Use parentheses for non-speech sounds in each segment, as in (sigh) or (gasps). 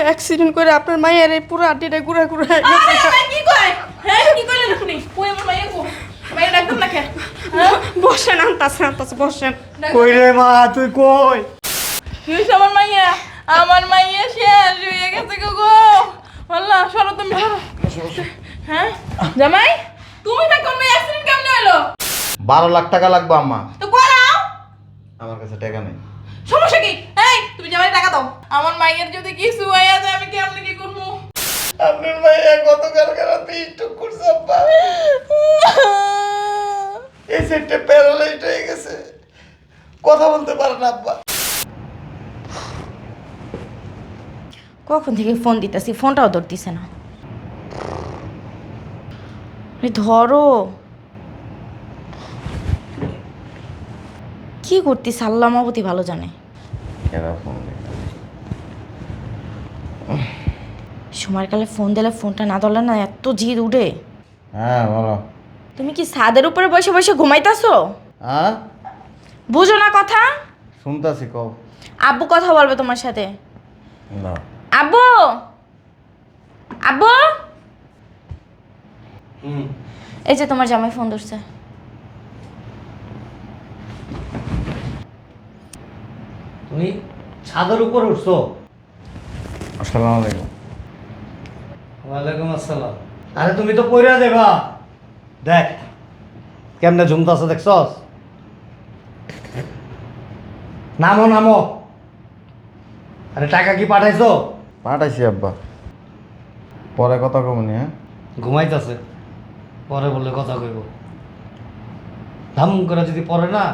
Accident করে আপনার মায়ের এই পুরো আড্ডিটা ঘুরে ঘুরে কি কয় হ্যাঁ কি কইলেন আপনি? কই আমার মাইয়া কো মাইয়া ডাকতাম না কে হ্যাঁ? বসেন আনতাছে আনতাছে বসেন। কই রে মা তুই কই? তুই আমার মাইয়া? আমার মাইয়া শেষ হয়ে গেছে গো গো। আল্লাহ সরো তুমি হ্যাঁ? জামাই তুমি না কোন অ্যাক্সিডেন্ট কেমনে হলো? বারো লাখ টাকা লাগবে আম্মা। তো করাও। আমার কাছে টাকা নেই। সমস্যা কি? এই তুমি জামাই টাকা দাও। আমার মায়ের যদি কিছু হয়ে যায় আমি কেমনে কি করব? আপনার ভাইয়া গতকাল রাতে স্ট্রোক করছে আব্বা? এই সেটে প্যারালাইজড হয়ে গেছে। কথা বলতে পারে না আব্বা। কখন থেকে ফোন দিতেছি? ফোনটাও ধরতিছে না। ধরো। কি করতিস? আল্লাহ মাবতি ভালো জানে। এরা ফোন সময়ের কালে ফোন দিলে ফোনটা না ধরলে না এত জিদ উঠে। হ্যাঁ বলো। তুমি কি ছাদের উপরে বসে বসে ঘুমাইতাছো? হ্যাঁ? বুঝো না কথা। শুনতাছি কও। আব্বু কথা বলবে তোমার সাথে। না। আব্বু! আব্বু! এই যে তোমার জামাই ফোন ধরছে। তুমি ছাদের উপর উঠছো। আসসালামু আলাইকুম। ওয়ালাইকুম আসসালাম। আরে তুমি তো পইরা দেবা দেখ কেমনে ঝুমতাছে দেখছস? নামো নামো। আরে টাকা কি পাঠাইছো? পাঠাইছি আব্বা। পরে কথা কমনি হ্যাঁ? ঘুমাইতেছে। পরে বললে কথা কইব। ধাম করে যদি পরে না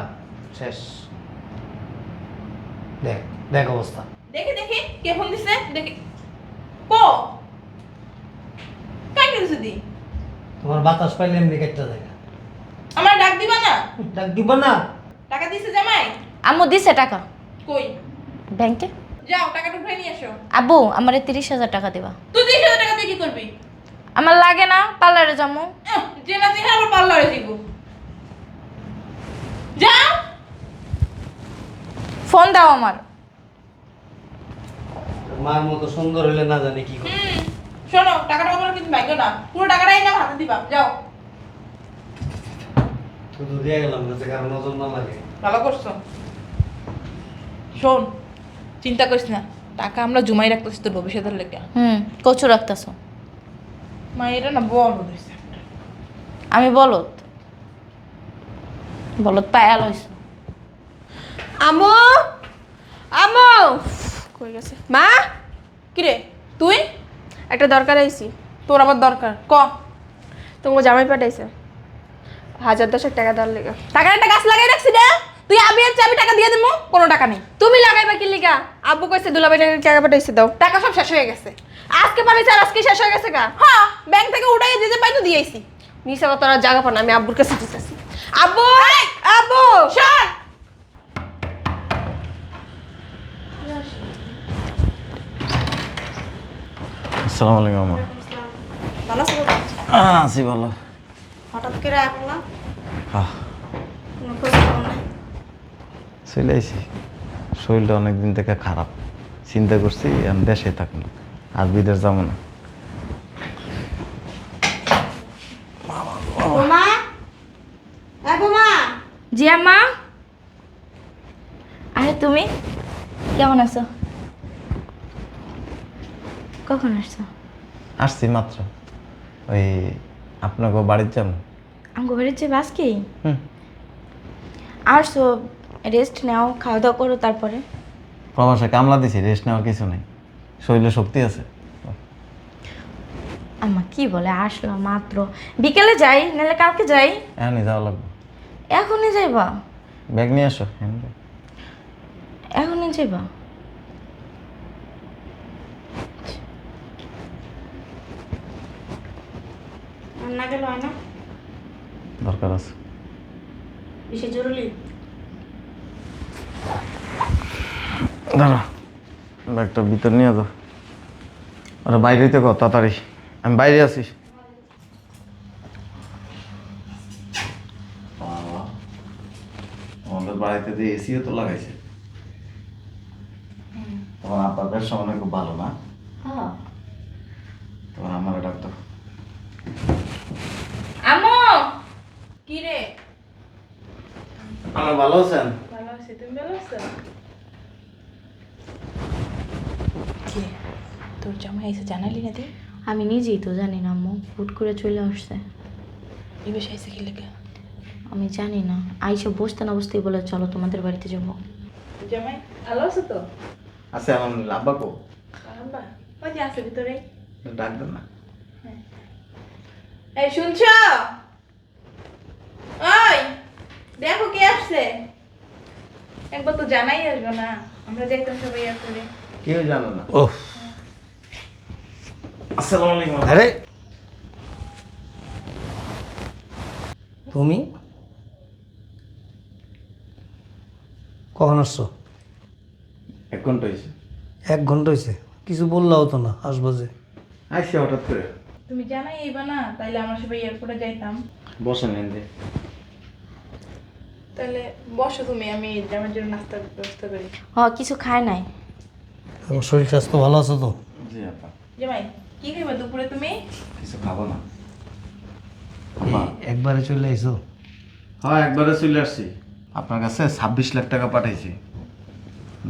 শেষ। দেখ দেখ অবস্থা। দেখি দেখি কে ফোন দিছে? দেখি। কো? কাই তোমার বাতাস পাইলে এমনি কেটটা দেখা আমার ডাক দিবা না? ডাক দিবা না? টাকা দিছে জামাই? আম্মু দিছে টাকা। কই? ব্যাংকে। যাও টাকাটা উঠে নিয়ে এসো। আব্বু আমার তিরিশ হাজার টাকা দিবা। তুই তিরিশ হাজার টাকা তুই কি করবি? আমার লাগে না পার্লারে যাব। যে না যে আবার পার্লারে দিব যাও। ফোন দাও আমার। মার মতো সুন্দর হলে না জানি কি করে হুম শোনো টাকাটা আমার কিন্তু ভাগ্য না। পুরো টাকাটাই না হাতে দিবা যাও। শুধু দিয়ে গেলাম যাতে কারও নজর না লাগে। ভালো করছ। শোন চিন্তা করিস না টাকা আমরা জমাই রাখতেছি তোর ভবিষ্যতের লেগে। হুম কচু রাখতেছো। মায়েরা না বড় হয়েছে আমি বলত বলত পায়া লইছো আমো? আমো? কই গেছে? মা? কিরে? তুই? একটা দরকার আইছি। তোর আবার দরকার। ক? তোমার জামাই পাঠাইছে। হাজার দশেক টাকা দেওয়ার লেগে। টাকার একটা গাছ লাগাই রাখছি না তুই আমি আর আমি টাকা দিয়ে দেবো কোনো টাকা নেই। তুমি লাগাইবা কি লিগা? আব্বু কইছে দুলাভাই টাকা পাঠাইছে দাও। টাকা সব শেষ হয়ে গেছে। আজকে পাঠাইছে আর আজকে শেষ হয়ে গেছে গা। হ্যাঁ ব্যাংক থেকে উঠাই যে যে পাই তো দিয়েছি। কথা আর জায়গা পানা আমি আব্বুর কাছে দিতেছি আব্বু! আব্বু! শোন! আসসালামু আলাইকুম আম্মা। ভালো আছো? আছি ভালো। হঠাৎ করে আসলাম হ্যাঁ চলে আইছি। শরীরটা অনেক দিন থেকে খারাপ। চিন্তা করছি আমি দেশে থাকব আর বিদেশ যাব না। এই বোমা! আরে তুমি কেমন আছো? কখন আসছো? আসছি মাত্র। ওই আপনাকে বাড়ির যাব আমগো বাড়ির যে বাস কি হুম। আসছো রেস্ট নাও খাওয়া দাওয়া করো তারপরে। প্রবাসে কামলা দিছি রেস্ট নেওয়ার কিছু নেই। শরীরে শক্তি আছে। আম্মা কি বলে? আসলো মাত্র। বিকেলে যাই নাহলে কালকে যাই। এখনই যাওয়া লাগবে। এখনই যাইবা? ব্যাগ নিয়ে আসো এখনই যাইবা? না গেল হয় না? দরকার আছে। বেশি জরুরি? দাঁড়া ব্যাগটা ভিতর নিয়ে যাও আরে বাইরে তো কত তাড়াতাড়ি। আমি বাইরে আছি। আমাদের বাড়িতে যে এসিও তো লাগাইছে। তোমার আব্বার ব্যবসা মনে খুব ভালো না? হ্যাঁ। তোমার আমার ডাক্তার কি রে আমার ভালো আছেন? ভালো আছি তুমি ভালো আছো? কি? তোর জামাই এসে জানালি না আমি নিজেই তো জানি না আম্মু হুট করে চলে আসছে। এই বেশি এসে কি লেগে? আমি জানি না আইসা বসতে না বসতেই বলে চলো তোমাদের বাড়িতে যাব। জামাই ভালো আছো তো? আছে আমার আব্বা কো আব্বা ওই আছে ভিতরে? ডাক দেন না। এই শুনছ? ওই দেখো কে আসছে। একবার তো জানাই আসবে না আমরা যাইতাম সবাই আর করে। কেউ জানো না। ও আসসালামু আলাইকুম। আরে। তুমি? কখন আসছো? এক ঘণ্টা হয়েছে এক ঘণ্টা হয়েছে কিছু বললাও তো না আসব যে। আইসি হঠাৎ করে। তুমি জানাই এইবা না তাইলে আমরা সবাই এয়ারপোর্টে যাইতাম। বসেন এনে তাহলে বসো তুমি আমি আমার জন্য নাস্তার ব্যবস্থা করি। হ কিছু খায় নাই। তোমার শরীর স্বাস্থ্য ভালো আছে তো? জি আপা। জামাই কি খাইবা দুপুরে তুমি? কিছু খাব না। একবারে চলে আইছো হ্যাঁ একবারে চলে আসছি। আপনার কাছে ছাব্বিশ লাখ টাকা পাঠাইছি।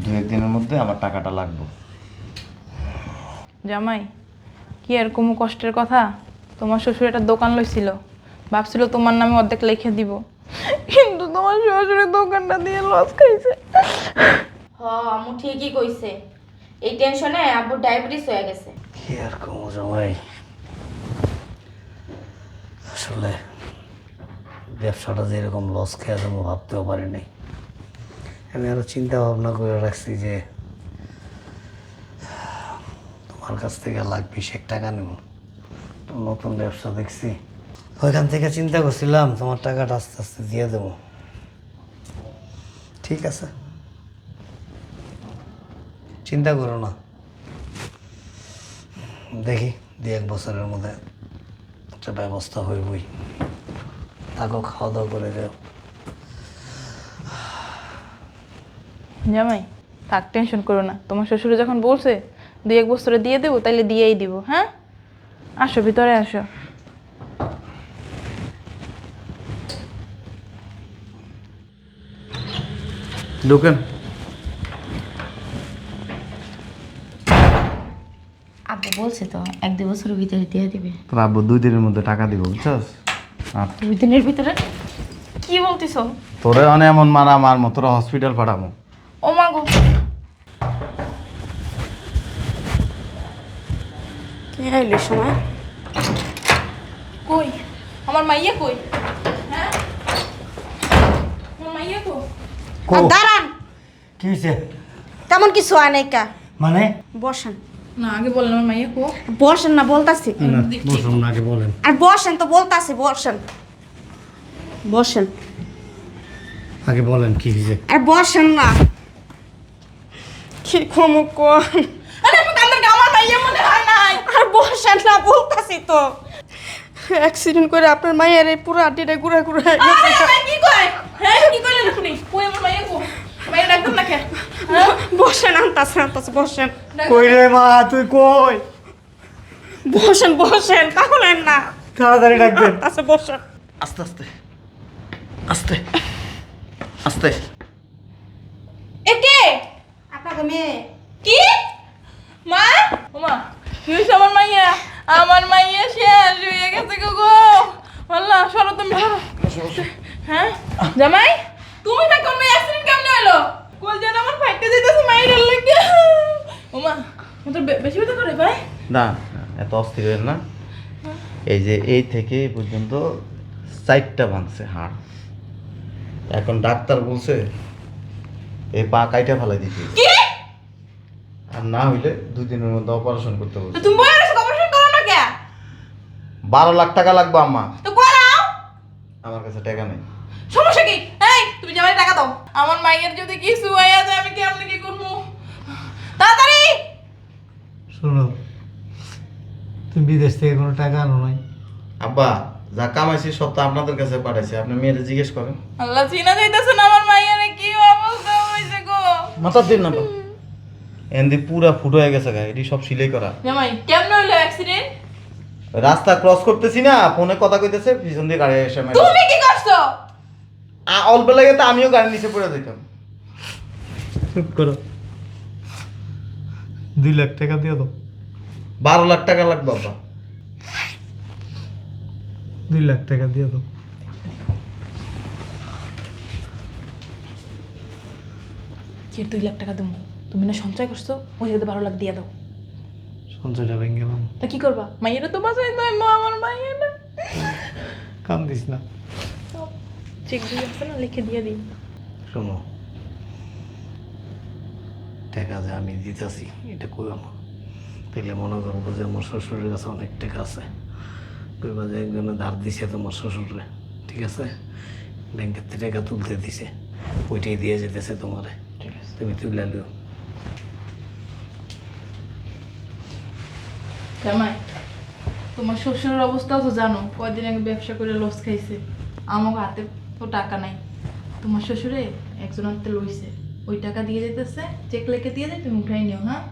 দু একদিনের মধ্যে আমার টাকাটা লাগবে। জামাই কি আর কোনো কষ্টের কথা? তোমার শ্বশুর একটা দোকান লইছিল। ভাবছিল তোমার নামে অর্ধেক লিখে দিব। তোমার শ্বশুরের দোকানটা দিয়ে লস খাইছে। হ আম্মু ঠিকই কইছে। এই টেনশনে আব্বুর ডায়াবেটিস হয়ে গেছে। কি আর কমো জামাই? আসলে ব্যবসাটা যে এরকম লস খেয়ে যাব ভাবতেও পারিনি। আমি আরও চিন্তা ভাবনা করে রাখছি যে তোমার কাছ থেকে লাখ বিশেক টাকা নেব। নতুন ব্যবসা দেখছি। ওইখান থেকে চিন্তা করছিলাম তোমার টাকাটা আস্তে আস্তে দিয়ে দেবো। ঠিক আছে। চিন্তা করো না। দেখি, দু এক বছরের মধ্যে একটা ব্যবস্থা হইবই। তাকেও খাওয়া দাওয়া করে যাও। জামাই, থাক টেনশন করো না। তোমার শ্বশুর যখন বলছে দুই এক বছরে দিয়ে দেবো, তাইলে দিয়েই দিব হ্যাঁ? আসো, ভিতরে আসো। ঢুকেন। আব্বু বলছে তো এক দু বছরের ভিতরে দিয়ে দিবে। তোর আব্বু দুই দিনের মধ্যে টাকা দিব বুঝছস? আর দুই দিনের ভিতরে? কি বলতেছো? তোরে অনে এমন মারা আমার মতো হসপিটাল পাঠামো ও মা গো। কে আইলো সময়? কই? আমার মাইয়া কই? হ্যাঁ? আমার মাইয়া কই দাঁড়ান। কি হয়েছে তেমন কিছু হয় নাই কা। মানে? বসেন। না আগে বললাম আমার মাইয়া কো। বসেন না বলতাছি। বসুন না আগে বলেন। আর বসেন তো বলতাছি বসেন। বসেন। আগে বলেন কি হয়েছে আর বসেন না। কি কমু কোন আরে আপনাদের আমার মাইয়া মনে হয় নাই। আর বসেন না বলতাছি তো। অ্যাক্সিডেন্ট করে আপনার মায়ের এই পুরো আড্ডিটা ঘুরে ঘুরে হ্যাঁ কি কইলেন আপনি? কই আমার মাইয়া কো মাইয়া ডাকতাম না কে হ্যাঁ? বসেন আনতাছে আনতাছে বসেন। কই রে মা তুই কই? বসেন বসেন তাহলে না। তাড়াতাড়ি ডাকবেন। আনতাছে বসেন। আস্তে আস্তে। আস্তে। আস্তে। এ কে? আপনাকে মেয়ে। কি? মা? ওমা কি হয়েছে আমার মাইয়া? আমার মাইয়া শেষ হয়ে গেছে গো গো। আল্লাহ সরো তুমি। হ্যাঁ? জামাই তুমি না কোন মেয়ে অ্যাক্সিডেন্ট কেমনে হলো? কোল যেন আমার ফাইটে যেতেছে মাইরের লাগে ওমা তোর বেশি ব্যথা করে ভাই। না এত অস্থির হবেন না। এই যে এই থেকে এই পর্যন্ত চারটা ভাঙছে হাড়। এখন ডাক্তার বলছে এই পা কাইটা ফেলাই দিতে কি? আর না হইলে দুই দিনের মধ্যে অপারেশন করতে বলছে। তুমি অপারেশন করো না কে? বারো লাখ টাকা লাগবে আম্মা তো করাও আমার কাছে টাকা নেই। সমস্যা কি? এই তুমি জামাই টাকা দাও। আমার মাইয়ের যদি কিছু হয়ে যায় আমি কেমনে কি করব? তাড়াতাড়ি! শোনো তুমি বিদেশ থেকে কোনো টাকা আনো নাই। আব্বা যা কামাইছি সব তো আপনাদের কাছে পাঠাইছি আপনি মেয়েরে জিজ্ঞেস করেন। আল্লাহ চিনা যাইতেছে না আমার মাইয়ারে কি অবস্থা হয়েছে গো? মাথার দিন না এন্দি পুরা ফুটো হয়ে গেছে গা এটি সব সিলাই করা। জামাই কেমন হইল অ্যাক্সিডেন্ট রাস্তা ক্রস করতেছি না ফোনে কথা কইতেছে পিছন দিয়ে গাড়ি এসে তুমি কি করছ? অল্প লাগে তো আমিও গাড়ির নিচে পড়ে যেতাম চুপ করো। দুই লাখ টাকা দিয়ে দাও। বারো লাখ টাকা লাগবে বাবা। দুই লাখ টাকা দিয়ে দাও। কি দুই লাখ টাকা দেবো? তুমি না সঞ্চয় করছ? ওই জায়গাতে বারো লাখ দিয়ে দাও। সঞ্চয়টা ভেঙে গেলাম তা কি করবা? মাইয়েরা তো বাঁচাই নয় মা আমার মাইয়েরা কাম দিস না। চেক দিয়ে আছে না লিখে দিয়ে দিই শোনো। টাকা যে আমি দিতেছি এটা কইও না। তাইলে মনে করব যে আমার শ্বশুরের কাছে অনেক টাকা আছে। কইবা যে একজনে ধার দিছে তোমার শ্বশুরে ঠিক আছে? ব্যাংকের থেকে টাকা তুলতে দিছে ওইটাই দিয়ে যেতেছে তোমারে। ঠিক আছে। তুমি তুলে লিও জামাই তোমার শ্বশুরের অবস্থা তো জানো কয়দিন আগে ব্যবসা করে লস খাইছে। আমাকে হাতে তো টাকা নাই। তোমার শ্বশুরে একজন হাতে লইছে। ওই টাকা দিয়ে যেতেছে চেক লেখে দিয়ে দেয় তুমি উঠাই নিও হ্যাঁ?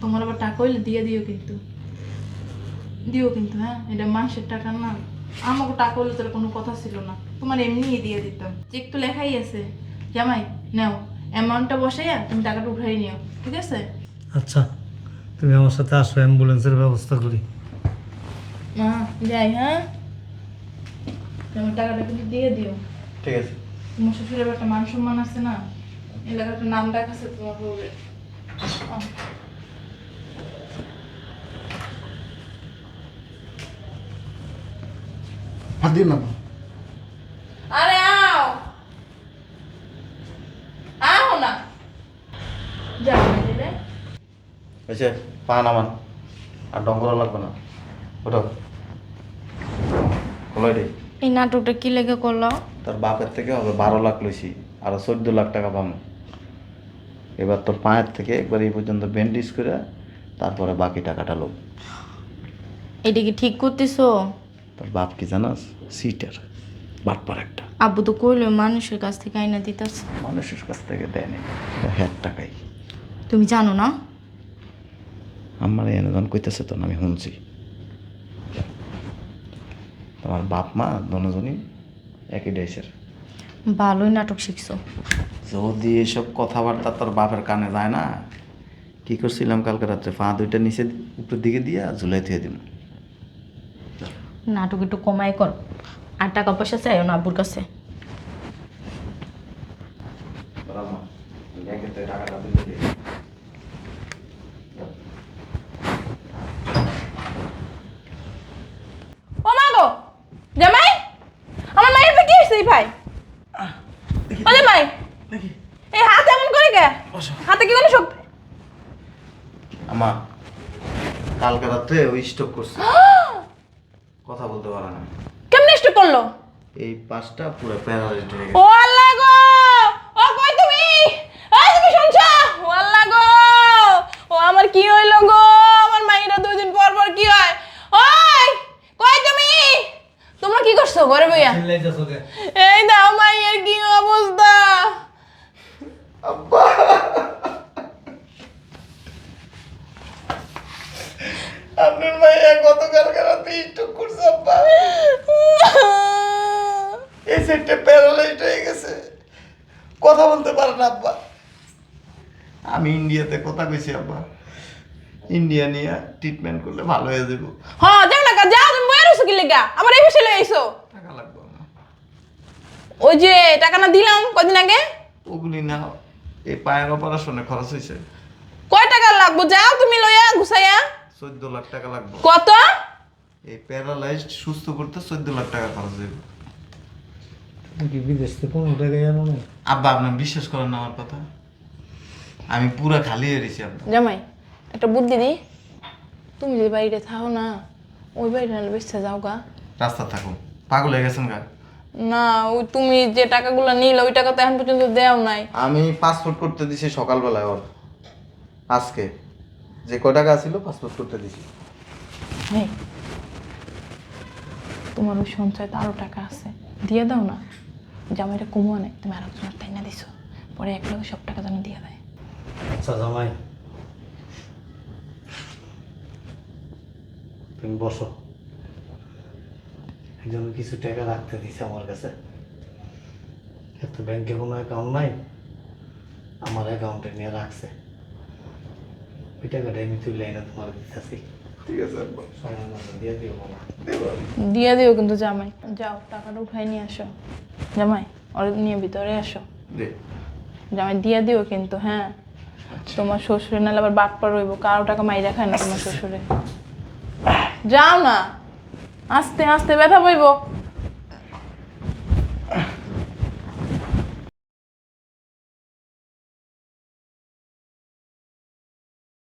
তোমার আবার টাকা হইলে দিয়ে দিও কিন্তু। দিও কিন্তু হ্যাঁ? এটা মাসের টাকা না। আমাকে টাকা হইলে তোর কোনো কথা ছিল না। তোমার এমনিই দিয়ে দিতাম। চেক তো লেখাই আছে। জামাই নাও। অ্যামাউন্টটা বসাইয়া তুমি টাকাটা উঠাই নিও ঠিক আছে? আচ্ছা তুমি আমার সাথে আসো অ্যাম্বুলেন্সের ব্যবস্থা করি। মা যাই হ্যাঁ? তোমার টাকাটা কিন্তু দিয়ে দিও। ঠিক আছে। তোমার শ্বশুরের একটা মান সম্মান আছে না? এলাকার একটা নাম ডাক আছে তোমার দিন না। আরে আও। আও না। না দিলে। হয়েছে পা নামান আর ডঙ্গরা লাগবে না। ওটা খোলাই রে এই নাটকটা কি লেগে করল? তোর বাপের থেকে হবে বারো লাখ লইছি আর চোদ্দ লাখ টাকা পাবো এবার তোর পায়ের থেকে একবার এই পর্যন্ত ব্যান্ডেজ করে তারপরে বাকি টাকাটা লোক এটা কি ঠিক করতেছো? তোর বাপ কি জানাস? সিটার বাটপার একটা। আব্বু তো কইলো মানুষের কাছ থেকে আইনা দিতেছে। মানুষের কাছ থেকে দেয়নি। হ্যার টাকাই। তুমি জানো না? আমার এনে কইতেছে তখন আমি শুনছি। তোমার বাপ মা দনজনই একই দেশের। ভালোই নাটক শিখছো। যদি এসব কথাবার্তা তোর বাপের কানে যায় না কি করছিলাম কালকে রাত্রে? পা দুইটা নিচে উপরের দিকে দিয়া ঝুলাই থুয়ে দিব নাটক একটু কমাই কর। আর টাকা পয়সা চাইও না আব্বুর কাছে। ও মা গো জামাই আমার মায়ের তো কি হয়েছে এই ভাই ও জামাই এই হাত এমন করে কে হাতে কি কোনো শক্তি আমা কালকে রাত্রে ওই স্টক করছে। (gasps) কথা বলতে পারে না। কেমনে স্টক করল? এই পাঁচটা পুরো প্যারালাইজড হয়ে ও গেছে আল্লাহ গো! ও কই তুমি? ও তুমি শুনছো? ও আল্লাহ গো! ও আমার কি হইল গো? আমার মাইরা দুদিন পর পর কি হয়? ওই কই তুমি? তোমরা কি করছ ঘরে বইয়া এই দাও মাইয়ের কি অবস্থা আপনার ভাইয়া গতকাল রাতে স্টক করছে আব্বা। এই সেটটা প্যারালাইজড হয়ে গেছে। কথা বলতে পারে না আব্বা। আমি ইন্ডিয়াতে কথা কইছি আব্বা। ইন্ডিয়া নিয়ে ট্রিটমেন্ট করলে ভালো হয়ে যাব। হ্যাঁ যাও না যাও তুমি রইছো কি লেগা? আমার এই বিষয়ে লই আইছো। টাকা লাগবে আমার। ওই যে টাকা না দিলাম কদিন আগে? ওগুলি না এই পায়ের অপারেশনে খরচ হয়েছে। কয় টাকা লাগবো? যাও তুমি লইয়া গুছাইয়া। চোদ্দ লাখ টাকা লাগবে। কত? এই প্যারালাইজড সুস্থ করতে চোদ্দ লাখ টাকা খরচ হইব। কি বিদেশ থেকে কোনো টাকা জানো না আব্বা আপনার বিশ্বাস করেন না আমার কথা? আমি পুরা খালি হয়ে গেছি আব্বা। জামাই একটা বুদ্ধি দি। তুমি যে বাড়িতে থাও না ওই বাড়িটা নাহলে বেচতে যাও গা। রাস্তা থাকুন। পাগল হয়ে গেছেন গা। না ওই তুমি যে টাকাগুলো নিলে ওই টাকা তো এখন পর্যন্ত দেও নাই। আমি পাসপোর্ট করতে দিছি সকালবেলায় ওর। আজকে। যে কয় টাকা ছিল পাসপোর্ট করতে দিছি। এই, তোমার ওই সঞ্চয় তো আরও টাকা আছে। দিয়ে দাও না। জামাইটা কমুয়া নেই তুমি আর একজনের তাই না দিছো। পরে এক লোক সব টাকা যেন দিয়ে দেয়। আচ্ছা জামাই। তুমি বসো। একজন কিছু টাকা রাখতে দিছে আমার কাছে। এত ব্যাংকে কোনো অ্যাকাউন্ট নাই। আমার অ্যাকাউন্টে নিয়ে রাখছে। ওই টাকাটা আমি তুলে এনে তোমার দিতেছি। ঠিক আছে আব্বা। দিয়ে দিও বাবা। দিয়ে দিও কিন্তু জামাই। যাও টাকাটা উঠাই নিয়ে আসো। জামাই ওর নিয়ে ভিতরে আসো। জামাই দিয়ে দিও কিন্তু হ্যাঁ? তোমার শ্বশুরে নাহলে আবার বাদ পা রইব কারও টাকা মাইরা খায় না তোমার শ্বশুরে। যাও না। আস্তে আস্তে ব্যথা পাইব।